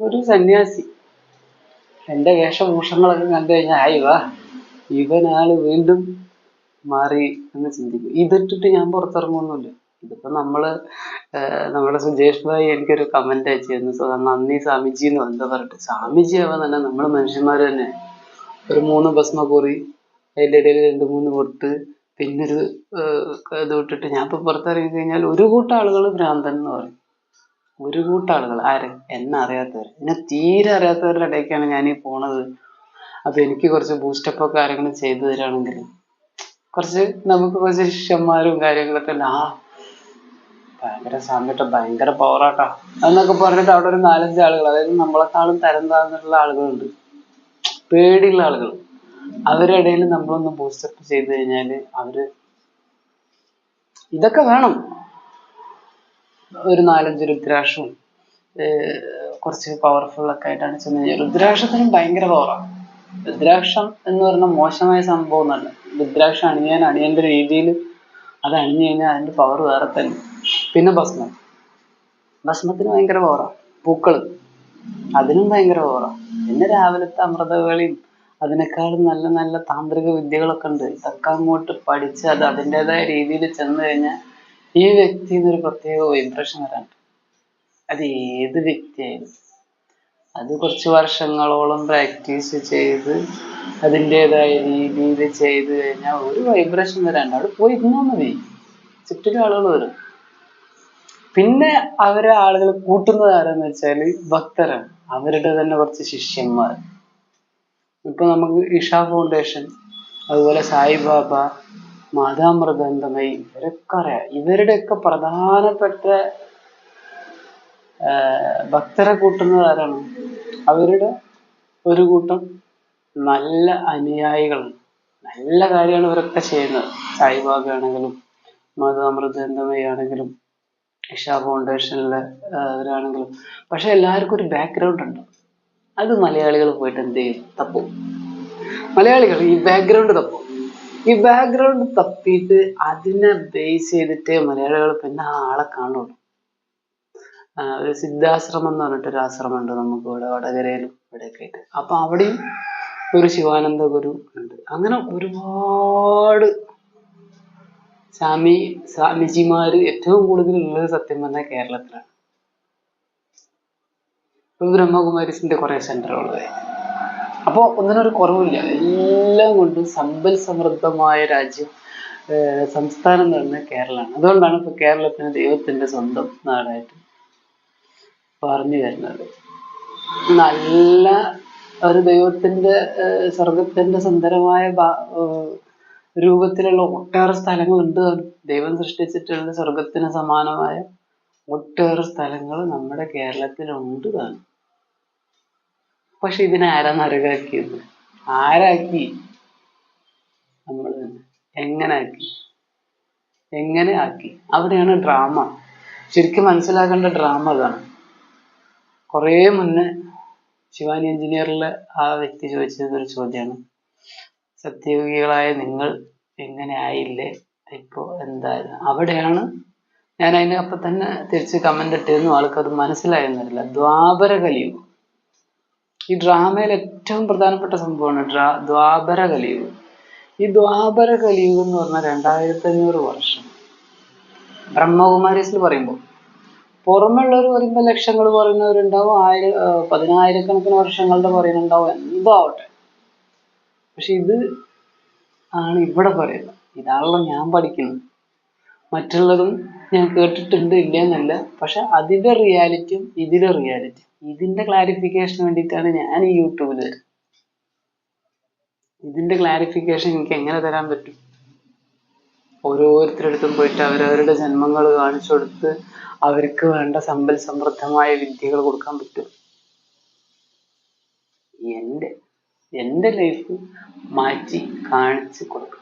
ഒരു സന്യാസി. എന്റെ വേഷഭൂഷങ്ങളൊക്കെ കണ്ടു കഴിഞ്ഞാൽ ആയി വാ. ഇവനാൾ വീണ്ടും മാറി എന്ന് ചിന്തിക്കും. ഇതിട്ടിട്ട് ഞാൻ പുറത്തിറങ്ങുന്നുണ്ട് ഇതിപ്പോ നമ്മൾ നമ്മുടെ സുജേഷ് ഭായി എനിക്കൊരു കമന്റ് അയച്ചിരുന്നു "സോ, നന്ദി സ്വാമിജി എന്ന് എന്താ പറഞ്ഞിട്ട്. സ്വാമിജി ആവാൻ തന്നെ നമ്മൾ മനുഷ്യന്മാർ തന്നെ. ഒരു മൂന്ന് ഭസ്മ കൂറി അതിന്റെ ഇടയിൽ രണ്ട് മൂന്ന് പൊട്ട് പിന്നൊരു ഇത് വിട്ടിട്ട് ഞാൻ ഇപ്പൊ പുറത്തിറങ്ങി കഴിഞ്ഞാൽ ഒരു കൂട്ടം ആളുകൾ ഭ്രാന്തൻ എന്ന് പറയും. ഒരു കൂട്ടം ആളുകൾ ആര്? എന്നെ അറിയാത്തവർ എന്നെ തീരെ അറിയാത്തവരുടെ ഇടയ്ക്കാണ് ഞാൻ ഈ പോണത്. അപ്പൊ എനിക്ക് കുറച്ച് ഒക്കെ ആരെങ്കിലും ചെയ്തു തരാണെങ്കിൽ കുറച്ച് നമുക്ക് കുറച്ച് ശിഷ്യന്മാരും കാര്യങ്ങളൊക്കെ. ആ ഭയങ്കര സാമ്യട്ട ഭയങ്കര പവറാട്ടാ എന്നൊക്കെ പറഞ്ഞിട്ട് അവിടെ ഒരു നാലഞ്ച് ആളുകൾ അതായത് നമ്മളെക്കാളും തരം താഴ്ന്നിട്ടുള്ള ആളുകളുണ്ട്. പേടിയുള്ള ആളുകൾ. അവരുടെ ഇടയിൽ നമ്മളൊന്ന് ബൂസ്റ്റപ്പ് ചെയ്തു കഴിഞ്ഞാൽ അവർ ഇതൊക്കെ വേണം. ഒരു നാലഞ്ച് രുദ്രാക്ഷവും കുറച്ച് പവർഫുൾ ഒക്കെ ആയിട്ടാണ് ചെന്ന് രുദ്രാക്ഷത്തിനും ഭയങ്കര പവറാണ് രുദ്രാക്ഷം എന്ന് പറഞ്ഞ മോശമായ സംഭവം എന്നല്ല രുദ്രാക്ഷം അണിയാൻ അണിയേണ്ട രീതിയിൽ അത് അണിഞ്ഞു കഴിഞ്ഞാൽ അതിന്റെ പവർ വേറെ തന്നെ. പിന്നെ ഭസ്മം. ഭസ്മത്തിന് ഭയങ്കര പവറാണ് പൂക്കൾ. അതിനും ഭയങ്കര പവറാണ് പിന്നെ രാവിലത്തെ അമൃതവേളയും അതിനേക്കാളും നല്ല നല്ല താന്ത്രിക വിദ്യകളൊക്കെ ഉണ്ട്. ഇതൊക്കെ അങ്ങോട്ട് പഠിച്ച് അത് അതിന്റെതായ രീതിയിൽ ചെന്ന് കഴിഞ്ഞാൽ ഈ വ്യക്തി ഒരു പ്രത്യേക വൈബ്രേഷൻ വരാനുണ്ട് അത് ഏത് വ്യക്തിയായാലും. അത് കുറച്ച് വർഷങ്ങളോളം പ്രാക്ടീസ് ചെയ്ത് അതിന്റെതായ രീതിയിൽ ചെയ്ത് കഴിഞ്ഞാൽ ഒരു വൈബ്രേഷൻ വരാണ്ട്. അവിടെ പോയി ഇരുന്നാൽ മതി. ചുറ്റിലും ആളുകൾ വരും. പിന്നെ അവരെ ആളുകൾ കൂട്ടുന്നത് ആരെന്ന് വെച്ചാൽ ഭക്തരാണ്. അവരുടെ തന്നെ കുറച്ച് ശിഷ്യന്മാർ. ഇപ്പൊ നമുക്ക് ഇഷ ഫൗണ്ടേഷൻ അതുപോലെ സായിബാബ മാതാമൃതന്തമയി ഇവരൊക്കെ ഇവരുടെയൊക്കെ പ്രധാനപ്പെട്ട ഭക്തരെ കൂട്ടുന്നത് ആരാണ്? അവരുടെ ഒരു കൂട്ടം നല്ല അനുയായികൾ. നല്ല കാര്യമാണ് ഇവരൊക്കെ ചെയ്യുന്നത്. സായിബാബ ആണെങ്കിലും മാതാമൃതന്തമയി ആണെങ്കിലും ഇഷ ഫൗണ്ടേഷനിലെ അവരാണെങ്കിലും. പക്ഷെ എല്ലാവർക്കും ഒരു ബാക്ക്ഗ്രൗണ്ട് ഉണ്ട്. അത് മലയാളികൾ പോയിട്ട് എന്ത് ചെയ്യും? തപ്പും. മലയാളികൾ ഈ ബാക്ക്ഗ്രൗണ്ട് തപ്പും. ഈ ബാക്ക്ഗ്രൗണ്ട് തപ്പിയിട്ട് അതിനെ ബേസ് ചെയ്തിട്ട് മലയാളികൾ പിന്നെ ആളെ കാണുള്ളൂ? ഒരു സിദ്ധാശ്രമം എന്ന് പറഞ്ഞിട്ട് ഒരു ആശ്രമം ഉണ്ട് നമുക്ക് ഇവിടെ വടകരയിലും ഇവിടെയൊക്കെ ആയിട്ട്. അപ്പൊ അവിടെയും ഒരു ശിവാനന്ദ ഗുരു ഉണ്ട്. അങ്ങനെ ഒരുപാട് സ്വാമി സ്വാമിജിമാര് ഏറ്റവും കൂടുതൽ ഉള്ളത് സത്യം പറഞ്ഞാൽ കേരളത്തിലാണ്. ബ്രഹ്മകുമാരിസിന്റെ കുറെ സെന്ററുകൾ അപ്പോൾ ഒന്നിനൊരു കുറവില്ല എല്ലാം കൊണ്ടും സമ്പൽ സമൃദ്ധമായ രാജ്യം സംസ്ഥാനം എന്ന് പറയുന്നത് കേരളമാണ്. അതുകൊണ്ടാണ് ഇപ്പൊ കേരളത്തിന് ദൈവത്തിന്റെ സ്വന്തം നാടായിട്ട് പറഞ്ഞു വരുന്നത്. നല്ല ഒരു ദൈവത്തിന്റെ സ്വർഗത്തിന്റെ സുന്ദരമായ രൂപത്തിലുള്ള ഒട്ടേറെ സ്ഥലങ്ങളുണ്ട്. ദൈവം സൃഷ്ടിച്ചിട്ടുള്ള സ്വർഗത്തിന് സമാനമായ ഒട്ടേറെ സ്ഥലങ്ങൾ നമ്മുടെ കേരളത്തിലുണ്ട് താനും. പക്ഷെ ഇതിനെ ആരാ നരകാക്കിയത്? ആരാക്കി? നമ്മൾ എങ്ങനെ ആക്കി? എങ്ങനെ ആക്കി? അവിടെയാണ് ഡ്രാമ ശരിക്കും മനസ്സിലാക്കേണ്ട ഡ്രാമ അതാണ്. കുറേ മുന്നേ ശിവാനി എഞ്ചിനീയറിലെ ആ വ്യക്തി ചോദിച്ചതൊരു ചോദ്യമാണ് സത്യയോഗികളായ നിങ്ങൾ എങ്ങനെ ആയില്ലേ? ഇപ്പോ എന്തായിരുന്നു? അവിടെയാണ് ഞാൻ അതിന് അപ്പൊ തന്നെ തിരിച്ച് കമന്റ് ഇട്ടിരുന്നു. ആൾക്കത് മനസ്സിലായെന്നറിയില്ല ദ്വാപര കലിയുഗം ഈ ഡ്രാമയിൽ ഏറ്റവും പ്രധാനപ്പെട്ട സംഭവമാണ് ഡ്രാ ദ്വാപര കലിയുഗം ഈ ദ്വാപര കലിയുഗം എന്ന് പറഞ്ഞാൽ രണ്ടായിരത്തി അഞ്ഞൂറ് വർഷം. ബ്രഹ്മകുമാരീസിൽ പറയുമ്പോൾ പുറമെയുള്ളവർ പറയുമ്പോൾ ലക്ഷങ്ങൾ പറയുന്നവരുണ്ടാവും ആയിരം പതിനായിരക്കണക്കിന് വർഷങ്ങളുടെ പറയുന്നുണ്ടാവും എന്താവട്ടെ. പക്ഷെ ഇത് ആണ് ഇവിടെ പറയുന്നത്. ഇതാണല്ലോ ഞാൻ പഠിക്കുന്നത്. മറ്റുള്ളതും ഞാൻ കേട്ടിട്ടുണ്ട് ഇല്ല എന്നല്ല പക്ഷെ അതിന്റെ റിയാലിറ്റിയും ഇതിന്റെ റിയാലിറ്റിയും. ഇതിന്റെ ക്ലാരിഫിക്കേഷന് വേണ്ടിയിട്ടാണ് ഞാൻ ഈ യൂട്യൂബിൽ വരുന്നത്. ഇതിന്റെ ക്ലാരിഫിക്കേഷൻ എനിക്ക് എങ്ങനെ തരാൻ പറ്റും? ഓരോരുത്തരടുത്തും പോയിട്ട് അവരവരുടെ ജന്മങ്ങൾ കാണിച്ചു കൊടുത്ത് അവർക്ക് വേണ്ട സമ്പൽ സമൃദ്ധമായ വിദ്യകൾ കൊടുക്കാൻ പറ്റും. എന്റെ എന്റെ ലൈഫ് മാറ്റി കാണിച്ചു കൊടുക്കും.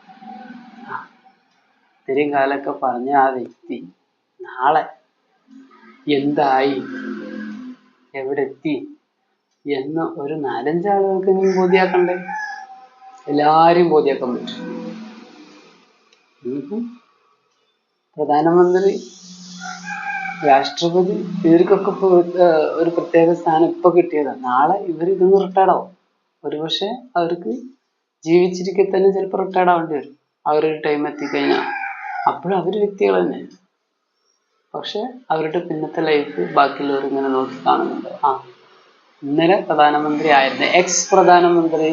ഇത്രയും കാലൊക്കെ പറഞ്ഞ ആ വ്യക്തി നാളെ എന്തായി? എവിടെ എത്തി എന്ന് ഒരു നാലഞ്ചാളുകൾക്കെങ്കിലും ബോധ്യാക്കണ്ടേ? എല്ലാരെയും ബോധ്യാക്കാൻ പറ്റും പ്രധാനമന്ത്രി രാഷ്ട്രപതി ഇവർക്കൊക്കെ ഇപ്പൊ ഒരു പ്രത്യേക സ്ഥാനം ഇപ്പൊ കിട്ടിയതാണ് നാളെ ഇവർ ഇതൊന്ന് റിട്ടയർഡ് ആവും ഒരുപക്ഷെ അവർക്ക് ജീവിച്ചിരിക്കെ തന്നെ ചിലപ്പോൾ റിട്ടയർഡ് ആവേണ്ടി വരും. ഒരു ടൈം എത്തിക്കഴിഞ്ഞാൽ അപ്പോഴും അവർ വ്യക്തികൾ തന്നെ. പക്ഷെ അവരുടെ പിന്നത്തെ ലൈഫ് ബാക്കിയുള്ളവർ ഇങ്ങനെ നോക്കി കാണുന്നുണ്ട്. ആ. ഇന്നലെ പ്രധാനമന്ത്രി ആയിരുന്നു. എക്സ് പ്രധാനമന്ത്രി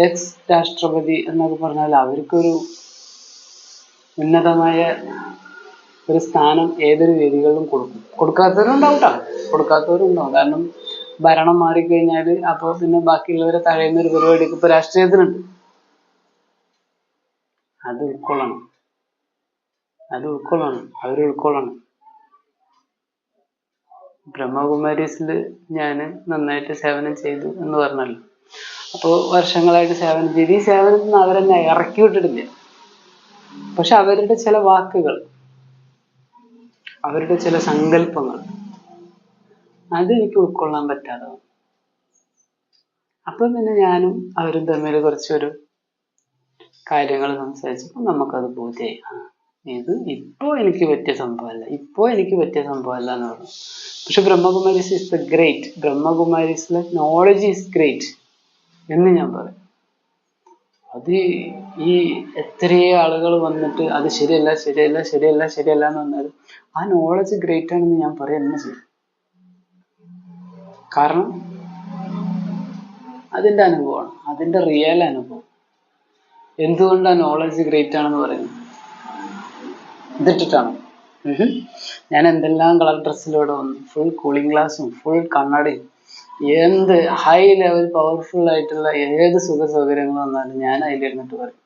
എക്സ് രാഷ്ട്രപതി എന്നൊക്കെ പറഞ്ഞാൽ അവർക്കൊരു ഉന്നതമായ ഒരു സ്ഥാനം ഏതൊരു വേദികളിലും കൊടുക്കും. കൊടുക്കാത്തവരും ഉണ്ടാവും ട്ടോ. കൊടുക്കാത്തവരും ഉണ്ടാവും കാരണം ഭരണം മാറിക്കഴിഞ്ഞാൽ അപ്പോൾ പിന്നെ ബാക്കിയുള്ളവരെ തഴയുന്ന ഒരു പരിപാടിയൊക്കെ ഇപ്പൊ രാഷ്ട്രീയത്തിനുണ്ട്. അത് ഉൾക്കൊള്ളണം. അത് ഉൾക്കൊള്ളണം. അവർ ഉൾക്കൊള്ളണം. ബ്രഹ്മകുമാരീസിൽ ഞാൻ നന്നായിട്ട് സേവനം ചെയ്തു എന്ന് പറഞ്ഞല്ലോ അപ്പോൾ വർഷങ്ങളായിട്ട് സേവനം ചെയ്ത്. ഈ സേവനത്തിൽ നിന്ന് അവരെന്നെ ഇറക്കി വിട്ടിട്ടില്ല. പക്ഷെ അവരുടെ ചില വാക്കുകൾ അവരുടെ ചില സങ്കല്പങ്ങൾ അതെനിക്ക് ഉൾക്കൊള്ളാൻ പറ്റാതെ വന്നു. അപ്പൊ പിന്നെ ഞാനും അവരും തമ്മിൽ കുറച്ചൊരു കാര്യങ്ങൾ സംസാരിച്ചപ്പോൾ നമുക്കത് ബോധ്യായി. ഇത് ഇപ്പോ എനിക്ക് പറ്റിയ സംഭവമല്ല. ഇപ്പോ എനിക്ക് പറ്റിയ സംഭവമല്ല എന്ന് പറഞ്ഞു. പക്ഷെ ബ്രഹ്മകുമാരീസ് ഇസ് ദ ഗ്രേറ്റ് ബ്രഹ്മകുമാരീസിലെ നോളജ് ഈസ് ഗ്രേറ്റ് എന്ന് ഞാൻ പറയും. അത് ഈ എത്രയോ ആളുകൾ വന്നിട്ട് അത് ശരിയല്ല ശരിയല്ല ശരിയല്ല ശരിയല്ല എന്ന് പറഞ്ഞാലും ആ നോളജ് ഗ്രേറ്റ് ആണെന്ന് ഞാൻ പറയാൻ തന്നെ ചെയ്യും കാരണം അതിന്റെ അനുഭവമാണ് അതിന്റെ റിയൽ അനുഭവം. എന്തുകൊണ്ടാണ് നോളജ് ഗ്രേറ്റ് ആണെന്ന് പറയുന്നത്? ഇതിട്ടിട്ടാണ്. ഞാൻ എന്തെല്ലാം കളർ ഡ്രസ്സിലൂടെ വന്നു? ഫുൾ കൂളിംഗ് ഗ്ലാസും ഫുൾ കണ്ണടയും. എന്ത് ഹൈ ലെവൽ പവർഫുൾ ആയിട്ടുള്ള ഏത് സുഖ സൗകര്യങ്ങൾ വന്നാലും ഞാൻ അതിലിരുന്നിട്ട് പറയും.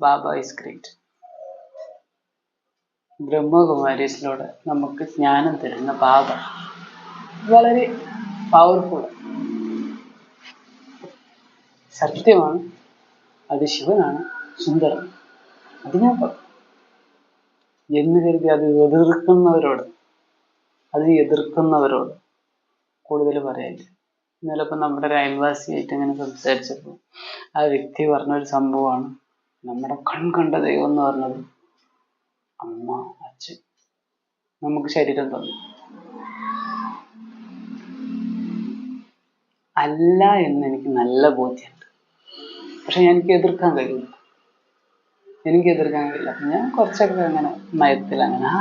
ബാബ ഇസ് ഗ്രേറ്റ് ബ്രഹ്മകുമാരീസിലൂടെ നമുക്ക് ജ്ഞാനം തരുന്ന ബാബ. വളരെ പവർഫുൾ സത്യമാണ്. അത് ശിവനാണ്. സുന്ദരം അത് ഞാൻ പറയും. എന്ന് കരുതി അത് എതിർക്കുന്നവരോട് അത് എതിർക്കുന്നവരോട് കൂടുതൽ പറയല്ലേ ഇന്നലെ ഇപ്പം നമ്മുടെ ഒരു അയൽവാസിയായിട്ട് ഇങ്ങനെ സംസാരിച്ചപ്പോൾ ആ വ്യക്തി പറഞ്ഞൊരു സംഭവമാണ് നമ്മുടെ കൺ കണ്ട ദൈവം എന്ന് പറഞ്ഞത് അമ്മ അച്ഛൻ നമുക്ക് ശരീരം തന്നു. അല്ല എന്ന് എനിക്ക് നല്ല ബോധ്യമുണ്ട്. പക്ഷെ എനിക്ക് എതിർക്കാൻ കഴിയില്ല. എനിക്ക് എതിർക്കാൻ കഴിയില്ല. ഞാൻ കുറച്ചൊക്കെ അങ്ങനെ മയത്തിൽ അങ്ങനെ ആ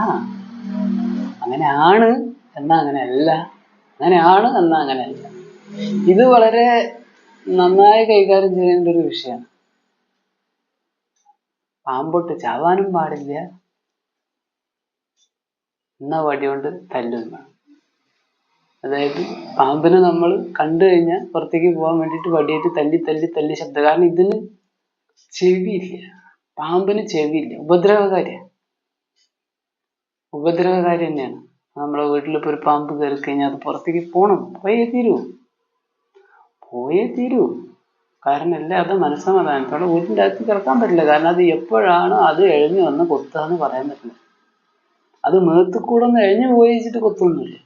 അങ്ങനെയാണ് എന്നാ അങ്ങനെയല്ല അങ്ങനെയാണ് എന്നാ അങ്ങനെയല്ല ഇത് വളരെ നന്നായി കൈകാര്യം ചെയ്യേണ്ട ഒരു വിഷയമാണ്. പാമ്പൊട്ട് ചാവാനും പാടില്ല. എന്ന വടി കൊണ്ട് തല്ലും. വേണം അതായത് പാമ്പിനെ നമ്മൾ കണ്ടു കഴിഞ്ഞാൽ പുറത്തേക്ക് പോകാൻ വേണ്ടിയിട്ട് വടിയായിട്ട് തല്ലി തല്ലി തല്ലി ശബ്ദം. കാരണം ഇതിന് ചെവിയില്ല. പാമ്പിന് ചെവിയില്ല. ഉപദ്രവകാരിയ ഉപദ്രവകാരി തന്നെയാണ്. നമ്മളെ വീട്ടിൽ ഇപ്പൊ ഒരു പാമ്പ് കയറി കഴിഞ്ഞാൽ അത് പുറത്തേക്ക് പോണം. പോയേ തീരൂ. പോയേ തീരൂ. കാരണം അല്ലാതെ മനസ്സമാധാനത്തോടെ വീട്ടിന്റെ അകത്ത് കിടക്കാൻ പറ്റില്ല. കാരണം അത് എപ്പോഴാണ് അത് എഴുന്നു വന്ന് കൊത്തുകയെന്ന് പറയാൻ പറ്റില്ല. അത് മേത്ത് കൂടെ ഒന്ന് എഴിഞ്ഞു പോയി വെച്ചിട്ട് കൊത്തൊന്നുമില്ല.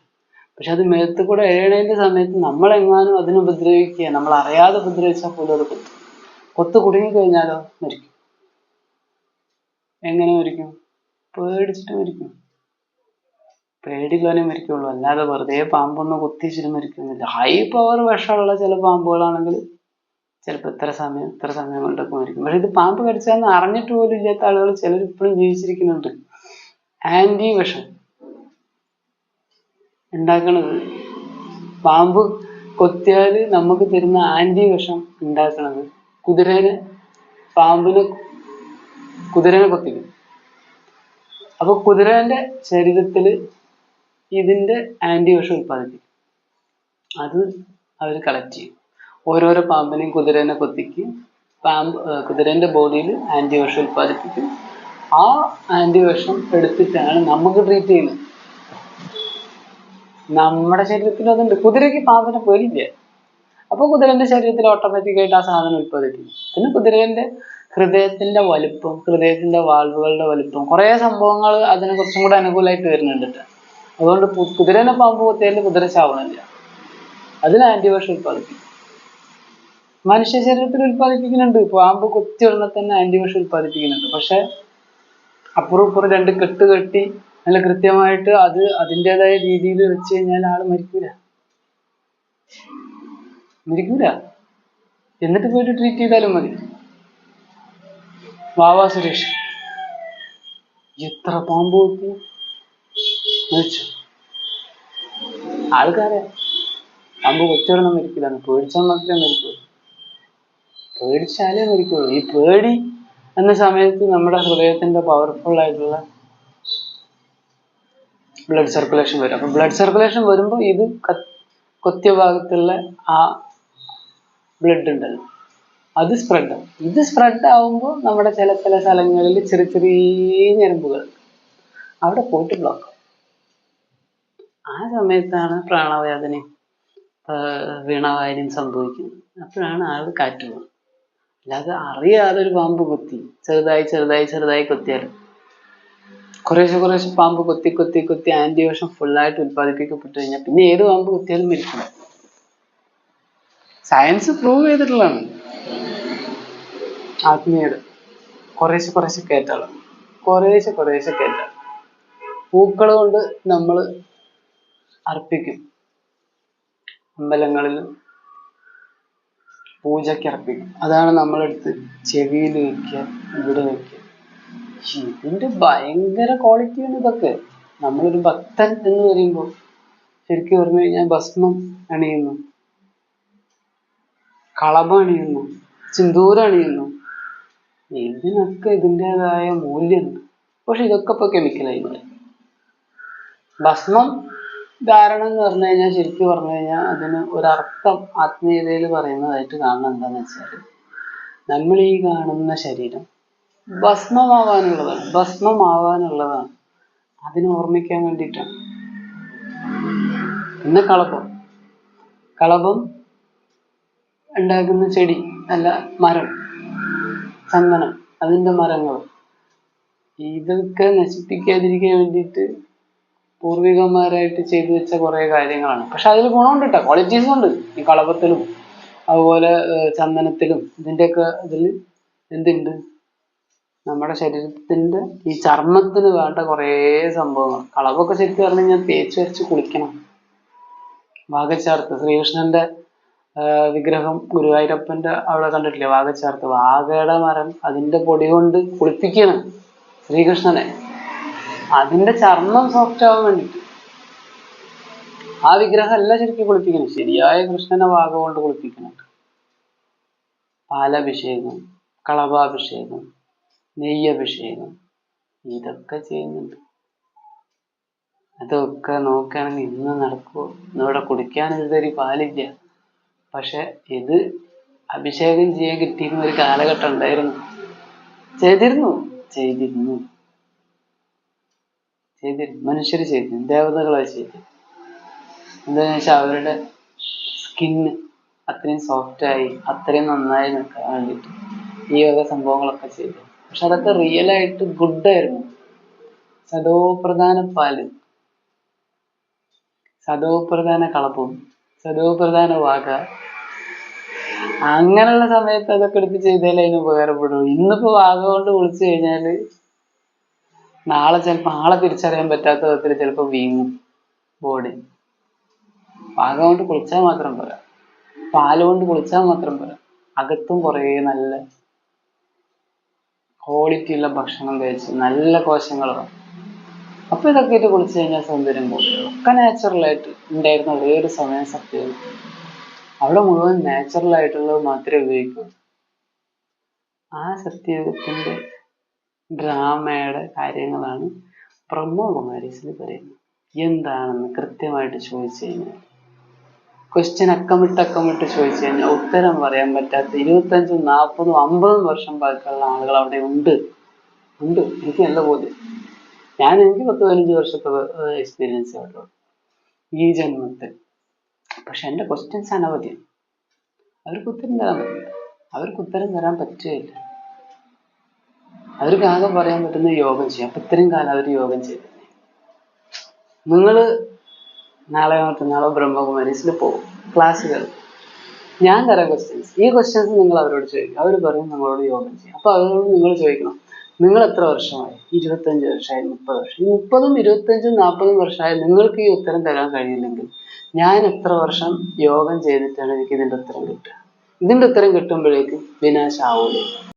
പക്ഷെ അത് മേത്ത് കൂടെ എഴയണതിന്റെ സമയത്ത് നമ്മളെങ്ങാനും അതിനെ ഉപദ്രവിക്കുക നമ്മൾ അറിയാതെ ഉപദ്രവിച്ചാൽ പോലും അത് കൊത്തും. കൊത്ത് കുടുങ്ങി കഴിഞ്ഞാലോ മരിക്കും. എങ്ങനെ മരിക്കും? പേടിച്ചിട്ട് മരിക്കും. പേടിയുള്ളവനെ മരിക്കുള്ളൂ. അല്ലാതെ വെറുതെ പാമ്പൊന്ന് കുത്തിച്ചിട്ട് മരിക്കുന്നില്ല. ഹൈ പവർ വിഷമുള്ള ചില പാമ്പുകളാണെങ്കിൽ ചിലപ്പോൾ ഇത്ര സമയം ഇത്ര സമയം കൊണ്ടൊക്കെ മരിക്കും. പക്ഷെ ഇത് പാമ്പ് കടിച്ചാന്ന് അറിഞ്ഞിട്ട് പോലും ഇല്ലാത്ത ആളുകൾ ചിലർ ഇപ്പോഴും ജീവിച്ചിരിക്കുന്നുണ്ട്. ആന്റി വിഷം. ഉണ്ടാക്കണത്. പാമ്പ് കൊത്തിയാൽ നമുക്ക് തരുന്ന ആന്റി വിഷം ഉണ്ടാക്കണത്. കുതിരനെ പാമ്പിനെ കുതിരനെ കൊത്തിക്കും. അപ്പൊ കുതിരന്റെ ശരീരത്തിൽ ഇതിന്റെ ആന്റി വിഷം ഉൽപ്പാദിപ്പിക്കും. അത് അവർ കളക്ട് ചെയ്യും. ഓരോരോ പാമ്പിനെയും കുതിരേനെ കൊത്തിക്ക് പാമ്പ് ഏർ കുതിരന്റെ ബോഡിയിൽ ആന്റി വിഷം ഉൽപ്പാദിപ്പിക്കും. ആ ആന്റി വിഷം എടുത്തിട്ടാണ് നമുക്ക് ട്രീറ്റ് ചെയ്യുന്നത്. നമ്മുടെ ശരീരത്തിൽ അതുണ്ട്. കുതിരയ്ക്ക് പാമ്പിനെ പേടിയില്ല. അപ്പൊ കുതിരന്റെ ശരീരത്തിൽ ഓട്ടോമാറ്റിക്കായിട്ട് ആ സാധനം ഉൽപ്പാദിപ്പിക്കും. പിന്നെ കുതിരേന്റെ ഹൃദയത്തിന്റെ വലുപ്പം ഹൃദയത്തിന്റെ വാൾവുകളുടെ വലുപ്പം കുറേ സംഭവങ്ങൾ അതിനെ കുറച്ചും കൂടെ അനുകൂലമായിട്ട് വരുന്നുണ്ട്. അതുകൊണ്ട് കുതിരനെ പാമ്പ് കൊത്തിയാലും കുതിര ചാവണില്ല. അതിന് ആന്റിബയോട്ടിക് ഉൽപ്പാദിപ്പിക്കും. മനുഷ്യ ശരീരത്തിൽ ഉൽപ്പാദിപ്പിക്കുന്നുണ്ട്. പാമ്പ് കൊത്തി ഉടനെ തന്നെ ആന്റിബയോട്ടിക് ഉൽപ്പാദിപ്പിക്കുന്നുണ്ട്. പക്ഷെ അപ്പുറം ഇപ്പുറം രണ്ട് കെട്ട് കെട്ടി നല്ല കൃത്യമായിട്ട് അത് അതിന്റെതായ രീതിയിൽ വെച്ച് കഴിഞ്ഞാൽ ആൾ മരിക്കൂല. മരിക്കൂല. എന്നിട്ട് പോയിട്ട് ട്രീറ്റ് ചെയ്താലും മതി. വാവാ സുരേഷ്. എത്ര പാമ്പ് കുത്തി? മരിച്ചു ആൾക്കാരെ അമ്പ് കൊച്ചൊരെണ്ണം മരിക്കില്ല. പേടിച്ചാൽ മാത്രമേ മരിക്കുള്ളൂ പേടിച്ചാലേ മരിക്കുള്ളൂ ഈ പേടി എന്ന സമയത്ത് നമ്മുടെ ഹൃദയത്തിന്റെ പവർഫുൾ ആയിട്ടുള്ള ബ്ലഡ് സർക്കുലേഷൻ വരും. അപ്പൊ ബ്ലഡ് സർക്കുലേഷൻ വരുമ്പോൾ ഇത് കൊത്തിയ ഭാഗത്തുള്ള ആ ബ്ലഡ് ഉണ്ടല്ലോ. അത് സ്പ്രെഡ് ആവും. ഇത് സ്പ്രെഡ് ആവുമ്പോൾ നമ്മുടെ ചില ചില സ്ഥലങ്ങളിൽ ചെറിയ ചെറിയ ഞരമ്പുകൾ. അവിടെ പോയിട്ട് ബ്ലോക്ക് ആ സമയത്താണ് പ്രാണവേദനയും ആഹ് വീണവായനയും സംഭവിക്കുന്നത്. അപ്പോഴാണ് ആൾ കാറ്റ് പോകുന്നത്. അല്ലാതെ അറിയാതെ ഒരു പാമ്പ് കൊത്തി ചെറുതായി ചെറുതായി ചെറുതായി കൊത്തിയാൽ. കുറേശ്ശെ കുറേശ്ശെ പാമ്പ് കൊത്തി കൊത്തി കൊത്തി ആന്റിവേഷം ഫുള്ളായിട്ട് ഉത്പാദിപ്പിക്കപ്പെട്ടു കഴിഞ്ഞാൽ പിന്നെ ഏത് പാമ്പ് കുത്തിയാലും മരിക്കും. സയൻസ് പ്രൂവ് ചെയ്തിട്ടുള്ളതാണ്. ആത്മീയത. കുറേശ്ശെ കുറേശ്ശെ കയറ്റാളം കുറേശ്ശെ കുറേശ്ശെ കയറ്റാളം പൂക്കൾ കൊണ്ട് നമ്മൾ അർപ്പിക്കും. അമ്പലങ്ങളിൽ പൂജയ്ക്ക് അർപ്പിക്കും. അതാണ് നമ്മളെടുത്ത് ചെവിയിൽ വെക്കുക ഇവിടെ വെക്കുക. ഇതിന്റെ ഭയങ്കര ക്വാളിറ്റിയാണ് ഇതൊക്കെ. നമ്മളൊരു ഭക്തൻ എന്ന് പറയുമ്പോൾ ശരിക്കും പറഞ്ഞു കഴിഞ്ഞാൽ ഭസ്മം അണിയുന്നു കളഭം അണിയുന്നു സിന്ദൂരം അണിയുന്നു. ഇതിനൊക്കെ ഇതിന്റെതായ മൂല്യമുണ്ട് പക്ഷെ ഇതൊക്കെ ഇപ്പൊ കെമിക്കലായി മാറി. ഭസ്മം ധാരണ എന്ന് പറഞ്ഞു കഴിഞ്ഞാൽ ശരിക്കും പറഞ്ഞു കഴിഞ്ഞാൽ അതിന് ഒരർത്ഥം ആത്മീയതയിൽ പറയുന്നതായിട്ട് കാണുന്നത് എന്താന്ന് വെച്ചാൽ നമ്മൾ ഈ കാണുന്ന ശരീരം ഭസ്മമാവാനുള്ളതാണ് ഭസ്മമാവാനുള്ളതാണ്. അതിനെ ഓർമ്മിക്കാൻ വേണ്ടിയിട്ടാണ്. പിന്നെ കളപ്പം കളപം ഉണ്ടാക്കുന്ന ചെടി അല്ല മരം ചന്ദനം അതിന്റെ മരങ്ങൾ. ഇതൊക്കെ നശിപ്പിക്കാതിരിക്കാൻ വേണ്ടിയിട്ട് പൂർവികന്മാരായിട്ട് ചെയ്തു വെച്ച കുറെ കാര്യങ്ങളാണ്. പക്ഷെ അതിൽ ഗുണമുണ്ട് കേട്ടോ ക്വാളിറ്റീസ് ഉണ്ട്. ഈ കളപത്തിലും അതുപോലെ ചന്ദനത്തിലും ഇതിന്റെയൊക്കെ ഇതിൽ എന്തുണ്ട്? നമ്മുടെ ശരീരത്തിന്റെ ഈ ചർമ്മത്തിന് വേണ്ട കുറേ സംഭവങ്ങൾ. കളവൊക്കെ ശരിക്കും പറഞ്ഞു കഴിഞ്ഞാൽ തേച്ച് വരച്ച് കുളിക്കണം. വാഗച്ചാർത്ത് ശ്രീകൃഷ്ണന്റെ വിഗ്രഹം ഗുരുവായൂരപ്പന്റെ അവിടെ കണ്ടിട്ടില്ലേ? വാഗച്ചാർത്ത് വാഗയുടെ മരം അതിന്റെ പൊടി കൊണ്ട് കുളിപ്പിക്കണം ശ്രീകൃഷ്ണനെ. അതിന്റെ ചർമ്മം സോഫ്റ്റ് ആവാൻ വേണ്ടിട്ട്. ആ വിഗ്രഹം അല്ല ശരിക്കും കുളിപ്പിക്കണം ശരിയായ കൃഷ്ണനെ വാഗ കൊണ്ട് കുളിപ്പിക്കുന്നുണ്ട്. പാലഭിഷേകം കളഭാഭിഷേകം നെയ്യഭിഷേകം ഇതൊക്കെ ചെയ്യുന്നുണ്ട്. അതൊക്കെ നോക്കുകയാണെങ്കിൽ ഇന്ന് നടക്കുമോ ഇന്നിവിടെ കുടിക്കാൻ ഒരു തരി പാലില്ല. പക്ഷെ ഇത് അഭിഷേകം ചെയ്യാൻ കിട്ടിയിരുന്ന ഒരു കാലഘട്ടം ഉണ്ടായിരുന്നു. ചെയ്തിരുന്നു. ചെയ്തിരുന്നു. ചെയ്തിരുന്നു. മനുഷ്യർ ചെയ്തിരുന്നു. ദേവതകളായി ചെയ്തിരുന്നു എന്താന്ന് വെച്ചാൽ അവരുടെ സ്കിന്ന് അത്രയും സോഫ്റ്റ് ആയി അത്രയും നന്നായി നിൽക്കാൻ വേണ്ടിയിട്ട് ഈ വക സംഭവങ്ങളൊക്കെ ചെയ്തു പക്ഷെ അതൊക്കെ റിയൽ ആയിട്ട് ഗുഡ് ആയിരുന്നു. സദോപ്രധാന പാൽ സദോപ്രധാന കളപ്പും സദോപ്രധാന വാക. അങ്ങനെയുള്ള സമയത്ത് അതൊക്കെ എടുത്ത് ചെയ്താലേ അതിന് ഉപകാരപ്പെടുള്ളൂ ഇന്നിപ്പോ വാക കൊണ്ട് വിളിച്ചു കഴിഞ്ഞാൽ നാളെ ചിലപ്പോ ആളെ തിരിച്ചറിയാൻ പറ്റാത്ത വിധത്തിൽ ചിലപ്പോ വീങ്ങും ബോഡി പാകം കൊണ്ട് കുളിച്ചാൽ മാത്രം പോരാ. പാൽ കൊണ്ട് കുളിച്ചാൽ മാത്രം പോരാ. അകത്തും കുറേ നല്ല ക്വാളിറ്റി ഉള്ള ഭക്ഷണം കഴിച്ച് നല്ല കോശങ്ങൾ വേണം അപ്പൊ ഇതൊക്കെ ഇട്ട് കുളിച്ച് കഴിഞ്ഞാൽ സൗന്ദര്യം പോകും ഒക്കെ നാച്ചുറലായിട്ട് ഉണ്ടായിരുന്ന ഒരേ ഒരു സമയം സത്യം. അവിടെ മുഴുവൻ നാച്ചുറലായിട്ടുള്ളത് മാത്രമേ ഉപയോഗിക്കൂ ആ സത്യയുഗത്തിന്റെ ഡ്രാമയുടെ കാര്യങ്ങളാണ് ബ്രഹ്മകുമാരീസിൽ പറയുന്നത്. എന്താണെന്ന് കൃത്യമായിട്ട് ചോദിച്ചു കഴിഞ്ഞാൽ ക്വസ്റ്റ്യൻ അക്കമിട്ട് അക്കമിട്ട് ചോദിച്ചു കഴിഞ്ഞാൽ ഉത്തരം പറയാൻ പറ്റാത്ത ഇരുപത്തഞ്ചും നാൽപ്പതും അമ്പതും വർഷം ബാക്കിയുള്ള ആളുകൾ അവിടെ ഉണ്ട്. ഉണ്ട്. എനിക്ക് നല്ല ബോധ്യം. ഞാൻ എനിക്ക് പത്ത് പതിനഞ്ച് വർഷത്തെ എക്സ്പീരിയൻസ് ഉള്ളൂ ഈ ജന്മത്തിൽ. പക്ഷെ എന്റെ ക്വസ്റ്റ്യൻസ് അനവധിയാണ്. അവർക്ക് ഉത്തരം തരാൻ പറ്റില്ല. അവർക്ക് ഉത്തരം തരാൻ പറ്റുകയില്ല. അവർക്ക് ആകെ പറയാൻ പറ്റുന്ന യോഗം ചെയ്യും. അപ്പൊ ഇത്രയും കാലം അവർ യോഗം ചെയ്തു നിങ്ങൾ നാളെ മറ്റന്നാളോ ബ്രഹ്മകുമാരീസിൽ പോകും. ക്ലാസ്സുകൾ ഞാൻ തരാം ക്വസ്റ്റ്യൻസ് ഈ ക്വസ്റ്റ്യൻസ് നിങ്ങൾ അവരോട് ചോദിക്കും. അവർ പറയും നിങ്ങളോട് യോഗം ചെയ്യും. അപ്പൊ അവരോട് നിങ്ങൾ ചോദിക്കണം. നിങ്ങൾ എത്ര വർഷമായി? ഇരുപത്തഞ്ച് വർഷമായി മുപ്പത് വർഷം മുപ്പതും ഇരുപത്തഞ്ചും നാൽപ്പതും വർഷമായി നിങ്ങൾക്ക് ഈ ഉത്തരം തരാൻ കഴിയില്ലെങ്കിൽ ഞാൻ എത്ര വർഷം യോഗം ചെയ്തിട്ടാണ് എനിക്ക് ഇതിന്റെ ഉത്തരം കിട്ടുക? ഇതിന്റെ ഉത്തരം കിട്ടുമ്പോഴേക്കും വിനാശാവൂലേ